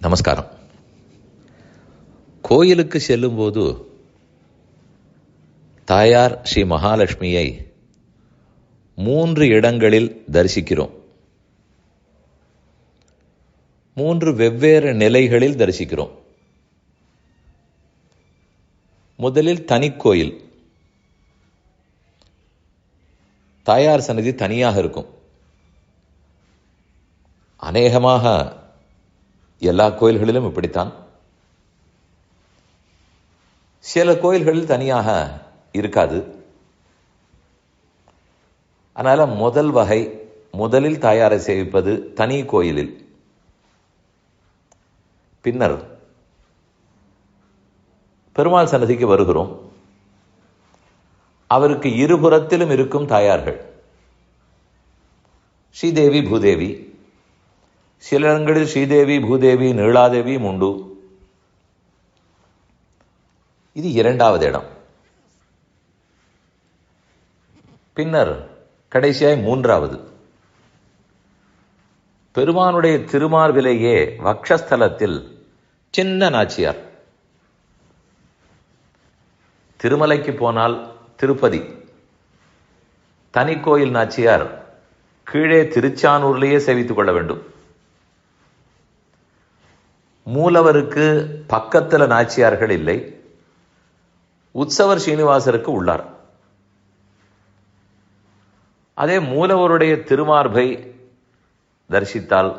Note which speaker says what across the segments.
Speaker 1: நமஸ்காரம். கோயிலுக்கு செல்லும்போது தாயார் ஸ்ரீ மகாலட்சுமியை மூன்று இடங்களில் தரிசிக்கிறோம். மூன்று வெவ்வேறு நிலைகளில் தரிசிக்கிறோம். முதலில் தனிக்கோயில். தாயார் சன்னதி தனியாக இருக்கும். அநேகமாக எல்லா கோயில்களிலும் இப்படித்தான். சில கோயில்களில் தனியாக இருக்காது. அதனால முதல் வகை முதலில் தாயாரை சேவிப்பது தனி கோயிலில். பின்னர் பெருமாள் சன்னதிக்கு வருகிறோம். அவருக்கு இருபுறத்திலும் இருக்கும் தாயார்கள். ஸ்ரீதேவி பூதேவி சில இடங்களில் ஸ்ரீதேவி பூதேவி நீளாதேவி உண்டு இது இரண்டாவது இடம். பின்னர் கடைசியாய் மூன்றாவது. பெருமானுடைய திருமார்பிலேயே வக்ஷஸ்தலத்தில் சின்ன நாச்சியார். திருமலைக்கு போனால் திருப்பதி. தனி கோயில் நாச்சியார் கீழே திருச்சானூர்லேயே சேவித்துக் கொள்ள வேண்டும். மூலவருக்கு பக்கத்தில் நாச்சியார்கள் இல்லை. உற்சவர் ஸ்ரீனிவாசருக்கு உள்ளார். அதே மூலவருடைய திருமார்பை தரிசித்தால்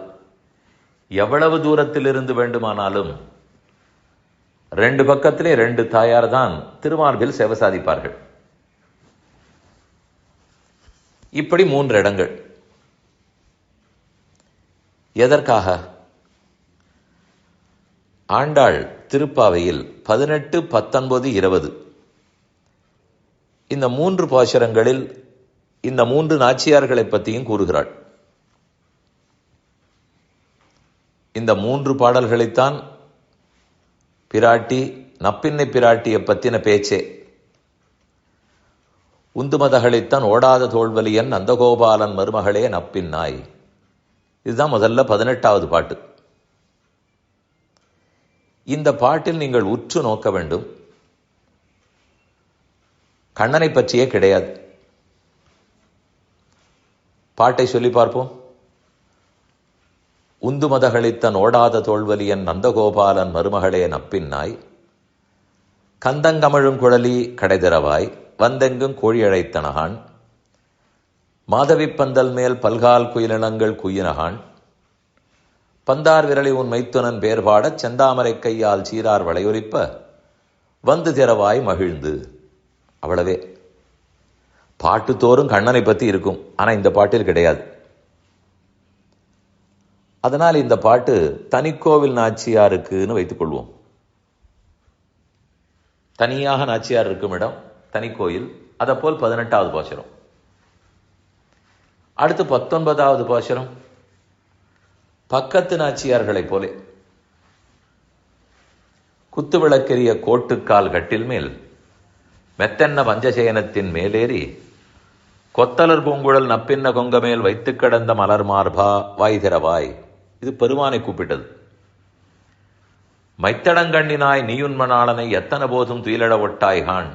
Speaker 1: எவ்வளவு தூரத்தில் இருந்து வேண்டுமானாலும் ரெண்டு பக்கத்திலே ரெண்டு தாயார் தான் திருமார்பில் சேவை சாதிப்பார்கள். இப்படி மூன்று இடங்கள். எதற்காக? ஆண்டாள் திருப்பாவையில் பதினெட்டு பத்தொன்பது இருபது. இந்த மூன்று பாசுரங்களில் இந்த மூன்று நாச்சியார்களை பற்றியும் கூறுகிறாள். இந்த மூன்று பாடல்களைத்தான் பிராட்டி நப்பின்னை பிராட்டியை பற்றின பேச்சே. உந்துமதகளைத்தான் ஓடாத தோல்வலியன் நந்தகோபாலன் மருமகளே நப்பின் நாய். இதுதான் முதல்ல பதினெட்டாவது பாட்டு. இந்த பாட்டில் நீங்கள் உற்று நோக்க வேண்டும். கண்ணனை பற்றியே கிடையாது. பாட்டை சொல்லி பார்ப்போம். உந்து மதகளித்தன் ஓடாத தோல்வலியன் நந்தகோபாலன் மருமகளே நப்பின்னாய் கந்தங்கமிழும் குழலி கடைதிரவாய் வந்தெங்கும் கோழியழைத்தனகான் மாதவிப்பந்தல் மேல் பல்கால் குயிலினங்கள் குயினகான் பந்தார் விரலி உன் மைத்துனன் பேர்பாடச் செந்தாமரை கையால் சீரார் வளையொலிப்ப வந்து திறவாய் மகிழ்ந்து. அவ்வளவே. பாட்டு தோறும் கண்ணனை பத்தி இருக்கும் ஆனா இந்த பாட்டில் கிடையாது. அதனால் இந்த பாட்டு தனிக்கோவில் நாச்சியாருக்குன்னு வைத்துக் கொள்வோம். தனியாக நாச்சியார் இருக்கும் இடம் தனிக்கோயில் அதை போல் பதினெட்டாவது பாசுரம். அடுத்து பத்தொன்பதாவது பாசுரம். பக்கத்து நாச்சியார்களைப் போலே. குத்து விளக்கெரிய கோட்டுக்கால் கட்டில் மேல் மெத்தென்ன பஞ்சசயனத்தின் மேலேறி கொத்தலர் பூங்குழல் நப்பின்ன கொங்க மேல் வைத்து கிடந்த மலர் மார்பா வாய் திறவாய் இது பெருமானை கூப்பிட்டது. மைத்தடங்கண்ணினாய் நீயுன்மனாளனை எத்தனை போதும் துயிலட ஒட்டாய்கான்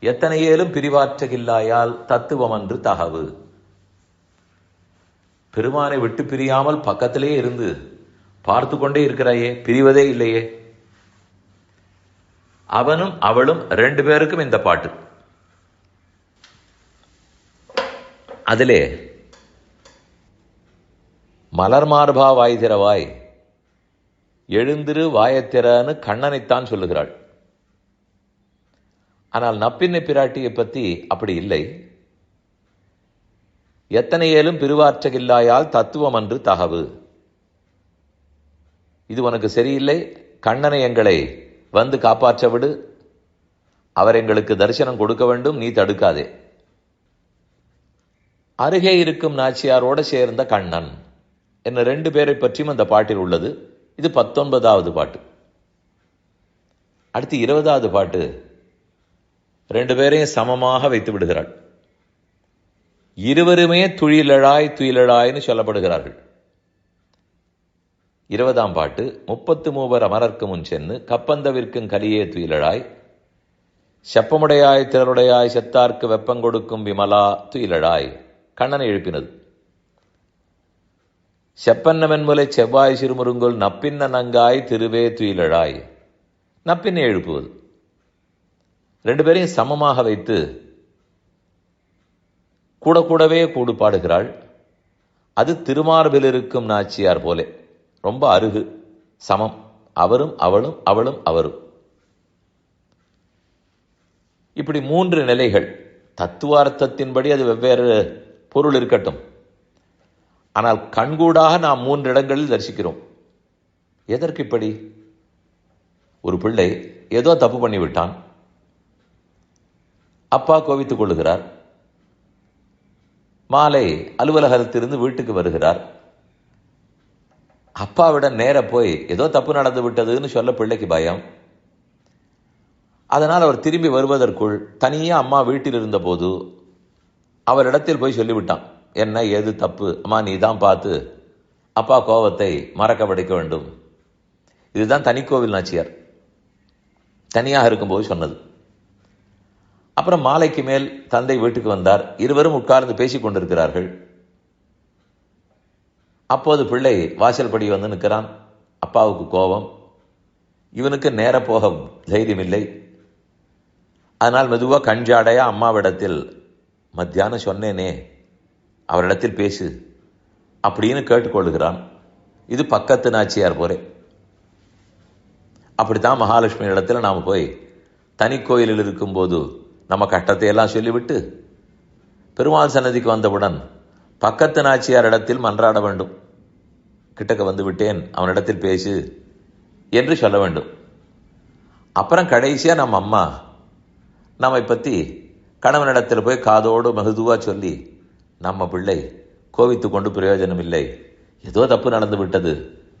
Speaker 1: எத்தனையேலும் பிரிவாற்றகில்லாயால் தத்துவமன்று தகவு. பெருமானை விட்டு பிரியாமல் பக்கத்திலே இருந்து பார்த்து கொண்டே இருக்கிறாயே பிரிவதே இல்லையே. அவனும் அவளும் ரெண்டு பேருக்கும் இந்த பாட்டு. அதிலே மலர் மார்பா வாய் திறவாய் எழுந்திரு வாயத்திறன்னு கண்ணனைத்தான் சொல்லுகிறாள். ஆனால் நப்பின்னை பிராட்டியை பற்றி அப்படி இல்லை. எத்தனை ஏலும் பிரிவாற்றகில்லாயால் தத்துவம் அன்று தகவு. இது உனக்கு சரியில்லை? கண்ணனை எங்களை வந்து காப்பாற்ற விடு. அவர் எங்களுக்கு தரிசனம் கொடுக்க வேண்டும் நீ தடுக்காதே. அருகே இருக்கும் நாச்சியாரோடு சேர்ந்த கண்ணன். என்ன ரெண்டு பேரை பற்றியும் அந்த பாட்டில் உள்ளது. இது பத்தொன்பதாவது பாட்டு. அடுத்து இருபதாவது பாட்டு. ரெண்டு பேரையும் சமமாக வைத்து விடுகிறாள். இருவருமே துயிலழாய் துயிலழாய்னு சொல்லப்படுகிறார்கள். இருபதாம் பாட்டு முப்பத்து மூவர் அமரர்க்கு முன் சென்று கப்பந்தவிற்கும் கலியே துயிலழாய் செப்பமுடையாய் திரளுடையாய் செத்தார்க்கு வெப்பம் கொடுக்கும் விமலா துயிலழாய் கண்ணனை எழுப்பினது. செப்பன்னமென்முலை செவ்வாய் சிறுமுருங்கோல் நப்பின்ன நங்காய் திருவே துயிலழாய் நப்பின்னை எழுப்புவது. ரெண்டு பேரையும் சமமாக வைத்து கூட கூடவே கூடு பாடுகிறாள் அது திருமார்பில் இருக்கும் நாச்சியார் போலே. ரொம்ப அருகு சமம். அவரும் அவளும் அவளும் அவரும். இப்படி மூன்று நிலைகள். தத்துவார்த்தத்தின்படி அது வெவ்வேறு பொருள் இருக்கட்டும். ஆனால் கண்கூடாக நாம் மூன்று இடங்களில் தரிசிக்கிறோம். எதற்கு இப்படி? ஒரு பிள்ளை ஏதோ தப்பு பண்ணி விட்டான் அப்பா கோவித்துக் கொள்ளுகிறார். மாலை அலுவலகத்திலிருந்து வீட்டுக்கு வருகிறார். அப்பாவிடம் நேர போய் ஏதோ தப்பு நடந்து விட்டதுன்னு சொல்ல பிள்ளைக்கு பயம். அதனால் அவர் திரும்பி வருவதற்குள் தனியாக அம்மா வீட்டில் இருந்தபோது அவரிடத்தில் போய் சொல்லிவிட்டான் என்ன ஏது தப்பு? அம்மா நீ தான் பார்த்து அப்பா கோபத்தை மறக்க படிக்க வேண்டும். இதுதான் தனிக்கோவில் நாச்சியார். தனியாக இருக்கும்போது சொன்னது. அப்புறம் மாலைக்கு மேல் தந்தை வீட்டுக்கு வந்தார். இருவரும் உட்கார்ந்து பேசிக் கொண்டிருக்கிறார்கள். அப்போது பிள்ளை வாசல் படி வந்து நிற்கிறான். அப்பாவுக்கு கோபம். இவனுக்கு நேர போக தைரியமில்லை. அதனால் மெதுவாக கஞ்சாடையா அம்மாவிடத்தில் மத்தியானம் சொன்னேனே அவரிடத்தில் பேசு அப்படின்னு கேட்டுக்கொள்ளுகிறான். இது பக்கத்து நாச்சியார் போரே அப்படித்தான் மகாலட்சுமி இடத்துல நாம் போய் தனி கோயிலில் இருக்கும்போது நம்ம கட்டத்தை எல்லாம் சொல்லிவிட்டு பெருமாள் சன்னதிக்கு வந்தவுடன் பக்கத்து நாச்சியார் இடத்தில் மன்றாட வேண்டும். கிட்டக்க வந்து விட்டேன் அவனிடத்தில் பேசு என்று சொல்ல வேண்டும். அப்புறம் கடைசியாக நம்ம அம்மா நம்மை பற்றி கணவனிடத்தில் போய் காதோடு மெகுதுவா சொல்லி நம்ம பிள்ளை கோவித்து கொண்டு பிரயோஜனம் இல்லை ஏதோ தப்பு நடந்து விட்டது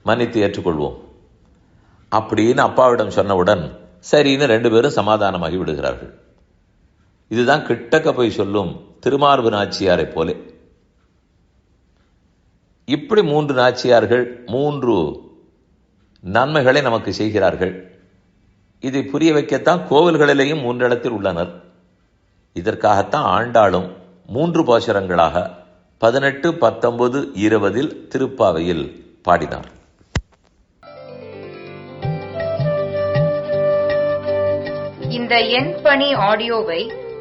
Speaker 1: மன்னித்து ஏற்றுக்கொள்வோம். அப்படின்னு அப்பாவிடம் சொன்னவுடன் சரின்னு ரெண்டு பேரும் சமாதானமாகி விடுகிறார்கள். இதுதான் கிட்டக்க போய் சொல்லும் திருமார்பு நாச்சியாரை போலே. இப்படி மூன்று நாச்சியார்கள் மூன்று நன்மைகளை நமக்கு செய்கிறார்கள். இதை புரிய வைக்கத்தான் கோவில்களிலேயும் மூன்றிடத்தில் உள்ளனர். இதற்காகத்தான் ஆண்டாளும் மூன்று போஷரங்களாக பதினெட்டு பத்தொன்பது இருபதில் திருப்பாவையில் பாடினார்.
Speaker 2: இந்த எண் பணி ஆடியோவை